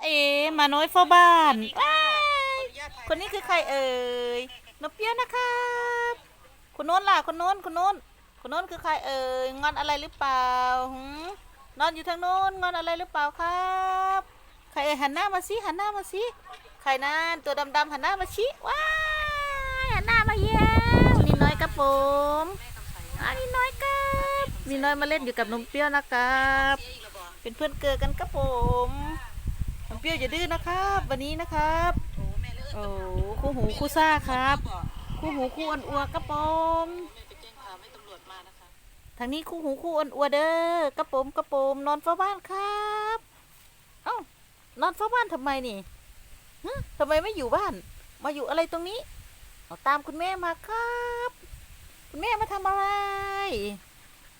เอ๋มาน้อยเฝ้าบ้านว้ายคนนี้คือใครเอ่ยนกเปี้ยวนะครับคนโน้นล่ะคนโน้นคนโน้นคนโน้นคือใครเอ่ยงอนอะไรหรือเปล่าหืนอนอยู่ทางโน้นงอนอะไรหรือเปล่าครับใครเอ่ยหันหน้ามาสิหันหน้ามาสิใครนั่นตัวดำๆหันหน้ามาชิว้ายหันหน้ามาเยี่ยมนี่น้อยครับผมอันนี้น้อยครับนี่น้อยมาเล่นอยู่กับนมเปรี้ยวนะครับ เป็นเพื่อนเกิดกันครับผม เปรี้ยวอย่าดื้อนะครับ วันนี้นะครับโอ้คู่หูคู่ซ่าครับ คู่หูคู่อันอัวครับผมทางนี้คู่หูคู่อันอัวเด้อกระผมกระผมนอนเฝ้าบ้านครับเอ้านอนเฝ้าบ้านทำไมนี่ฮะทำไมไม่อยู่บ้าน มาอยู่อะไรตรงนี้เอาตามคุณแม่มาครับ คุณแม่มาทำอะไร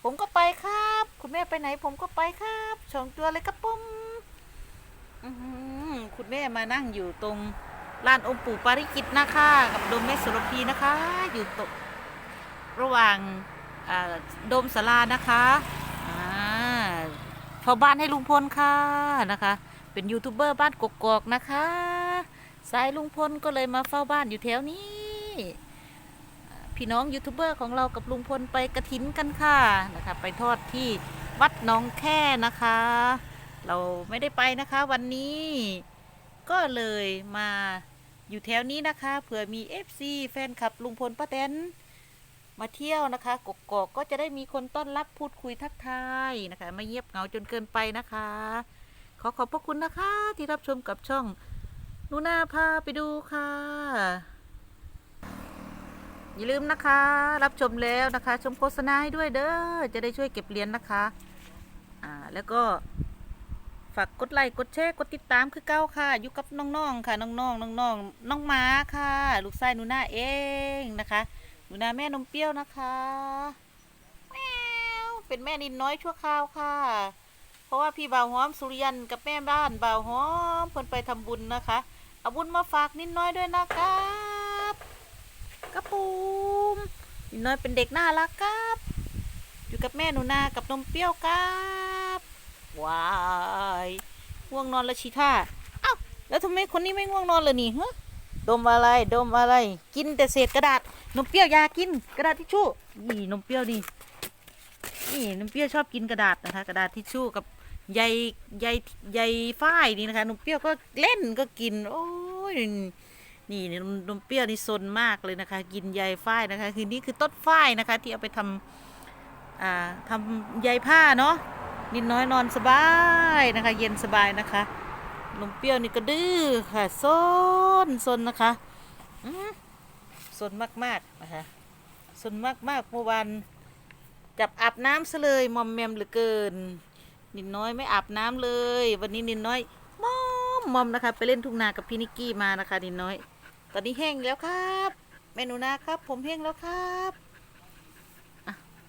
ผมก็ไปครับ คุณแม่ไปไหนผมก็ไปครับสองตัวเลยครับผมอื้อหือ คุณแม่มานั่งอยู่ตรงลานองค์ปู่ปาริกิตนะคะ กับโดมแม่โสรพีนะคะ อยู่ตรงระหว่างโดมศาลานะคะอ่าเฝ้าบ้านให้ลุงพลค่ะนะคะ เป็นยูทูบเบอร์บ้านกกอกนะคะสายลุงพลก็เลยมาเฝ้าบ้านอยู่แถวนี้พี่น้องยูทูบเบอร์ของเรากับลุงพลไปกระถินกันค่ะนะคะไปทอดที่วัดน้องแค่นะคะ เราไม่ได้ไปนะคะวันนี้ ก็เลยมาอยู่แถวนี้นะคะเผื่อมี FC แฟนคลับลุงพลป้าแตนมาเที่ยวนะคะกกอกก็จะได้มีคนต้อนรับพูดคุยทักทายนะคะ ไม่เงียบเหงาจนเกินไปนะคะ ขอขอบพระคุณนะคะ ที่รับชมกับช่องนูนาพาไปดูค่ะ อย่าลืมนะคะ รับชมแล้วนะคะ ชมโฆษณาให้ด้วยเด้อจะได้ช่วยเก็บเหรียญนะคะ อ่าแล้วก็ ฝากกดไลค์กดแชร์กดติดตามคือเก้าค่ะ อยู่กับน้องๆค่ะ น้องๆน้องๆน้องหมาค่ะ ลูกชายหนูนาเองนะคะหนูนาแม่นมเปรี้ยวนะคะแมวเป็นแม่นินน้อยชั่วคราวค่ะ เพราะว่าพี่บ่าวหอมสุริยันกับแม่บ้านบ่าวหอมเพิ่นไปทำบุญนะคะเอาบุญมาฝากนิดน้อยด้วยนะครับกระปูมนิดน้อยเป็นเด็กน่ารักครับ อยู่กับแม่หนูนากับนมเปรี้ยวครับ ว้ายง่วงนอนแล้วชีท่าเอ้าแล้วทำไมคนนี้ไม่ง่วงนอนเลยนี่ฮะดมอะไรดมอะไร กินแต่เศษกระดาษนมเปรี้ยวยากินกระดาษทิชชู่นี่นมเปรี้ยวนี่นี่นมเปรี้ยวชอบกินกระดาษนะคะ กระดาษทิชชู่กับใยใยใยฝ้ายนี่นะคะนมเปรี้ยวก็เล่นก็กิน โอ้ยนี่นมนมเปรี้ยวนี่ซนมากเลยนะคะ กินใยฝ้ายนะคะ คือนี่คือต้นฝ้ายนะคะ ที่เอาไปทำอ่าทำใยผ้าเนาะ นิดน้อยนอนสบายนะคะ เย็นสบายนะคะนมเปรี้ยวนี่ก็ดื้อค่ะซนซนนะคะอืมซนมากๆนะคะซนมากๆเมื่อวานจับอาบน้ำซะเลยมอมแมมเหลือเกิน นิดน้อยไม่อาบน้ำเลย วันนี้นิดน้อยมอมมอมนะคะ ไปเล่นทุ่งนากับพี่นิกกี้มานะคะ นิดน้อย ตอนนี้แห้งแล้วครับแม่หนูนาครับ ผมแห้งแล้วครับอ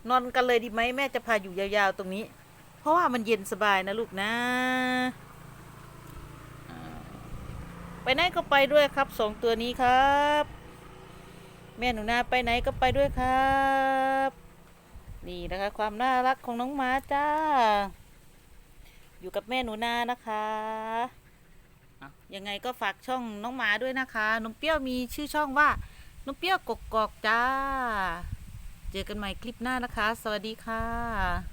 นอนกันเลยดีไหมแม่จะพาอยู่ยาวๆตรงนี้ เพราะว่ามันเย็นสบายนะลูกนะ ไปไหนก็ไปด้วยครับสองตัวนี้ครับ แม่หนูนาไปไหนก็ไปด้วยครับ นี่นะคะ ความน่ารักของน้องหมาจ้า อยู่กับแม่หนูนานะคะยังไงก็ฝากช่องน้องหมาด้วยนะคะนมเปรี้ยวมีชื่อช่องว่านมเปรี้ยวกกอกจ้า เจอกันใหม่คลิปหน้านะคะ สวัสดีค่ะ